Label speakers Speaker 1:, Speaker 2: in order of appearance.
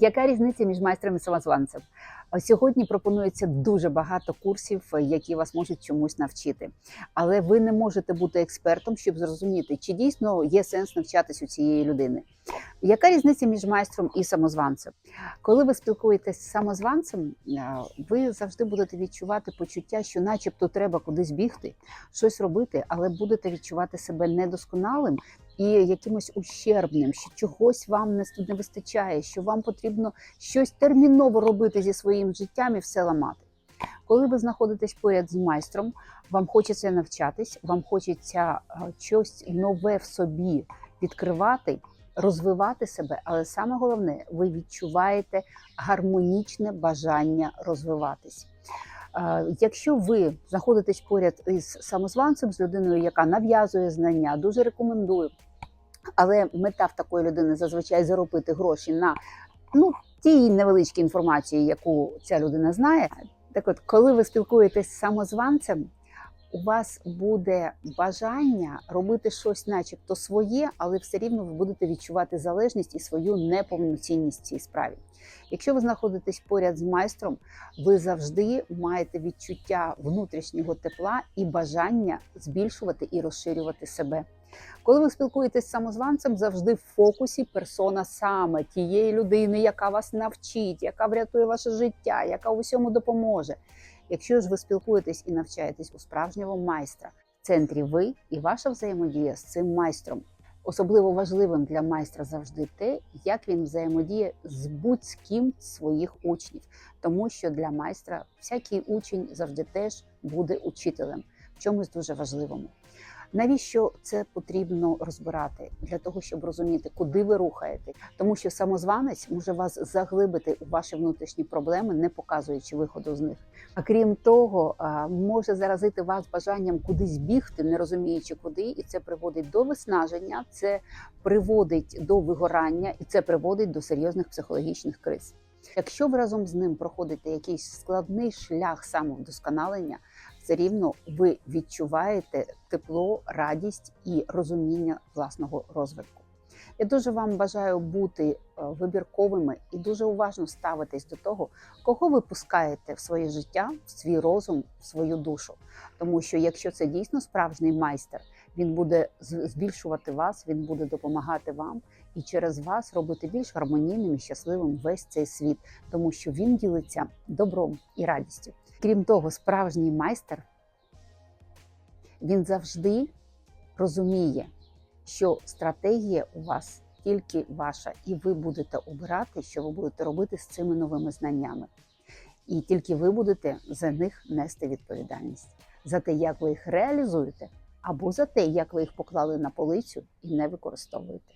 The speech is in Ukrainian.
Speaker 1: Яка різниця між майстром і самозванцем? Сьогодні пропонується дуже багато курсів, які вас можуть чомусь навчити. Але ви не можете бути експертом, щоб зрозуміти, чи дійсно є сенс навчатись у цієї людини. Яка різниця між майстром і самозванцем? Коли ви спілкуєтесь з самозванцем, е, ви завжди будете відчувати почуття, що, начебто, треба кудись бігти, щось робити, але будете відчувати себе недосконалим і якимось ущербним, що чогось вам не не вистачає, що вам потрібно щось терміново робити зі своїм життям і все ламати. Коли ви знаходитесь поряд з майстром, вам хочеться навчатись, вам хочеться щось нове в собі відкривати, розвивати себе, але саме головне, ви відчуваєте гармонічне бажання розвиватись. Якщо ви знаходитесь поряд із самозванцем, з людиною, яка нав'язує знання, дуже рекомендую. Але мета в такої людини зазвичай заробити гроші на ну, тій невеличкій інформації, яку ця людина знає. Так от, коли ви спілкуєтесь з самозванцем, у вас буде бажання робити щось, начебто своє, але все рівно ви будете відчувати залежність і свою неповноцінність в цій справі. Якщо ви знаходитесь поряд з майстром, ви завжди маєте відчуття внутрішнього тепла і бажання збільшувати і розширювати себе. Коли ви спілкуєтесь з самозванцем, завжди в фокусі персона саме тієї людини, яка вас навчить, яка врятує ваше життя, яка у всьому допоможе. Якщо ж ви спілкуєтесь і навчаєтесь у справжнього майстра, в центрі ви і ваша взаємодія з цим майстром. Особливо важливим для майстра завжди те, як він взаємодіє з будь-ким своїх учнів, тому що для майстра всякий учень завжди теж буде учителем в чомусь дуже важливому. Навіщо це потрібно розбирати для того, щоб розуміти, куди ви рухаєте, тому що самозванець може вас заглибити у ваші внутрішні проблеми, не показуючи виходу з них. А крім того, може заразити вас бажанням кудись бігти, не розуміючи куди, і це приводить до виснаження, це приводить до вигорання, і це приводить до серйозних психологічних криз. Якщо ви разом з ним проходите якийсь складний шлях самовдосконалення, все рівно ви відчуваєте тепло, радість і розуміння власного розвитку. Я дуже вам бажаю бути е, вибірковими і дуже уважно ставитись до того, кого ви пускаєте в своє життя, в свій розум, в свою душу. Тому що якщо це дійсно справжній майстер, він буде збільшувати вас, він буде допомагати вам і через вас робити більш гармонійним і щасливим весь цей світ, тому що він ділиться добром і радістю. Крім того, справжній майстер він завжди розуміє, що стратегія у вас тільки ваша, і ви будете обирати, що ви будете робити з цими новими знаннями. І тільки ви будете за них нести відповідальність за те, як ви їх реалізуєте, або за те, як ви їх поклали на полицю і не використовуєте.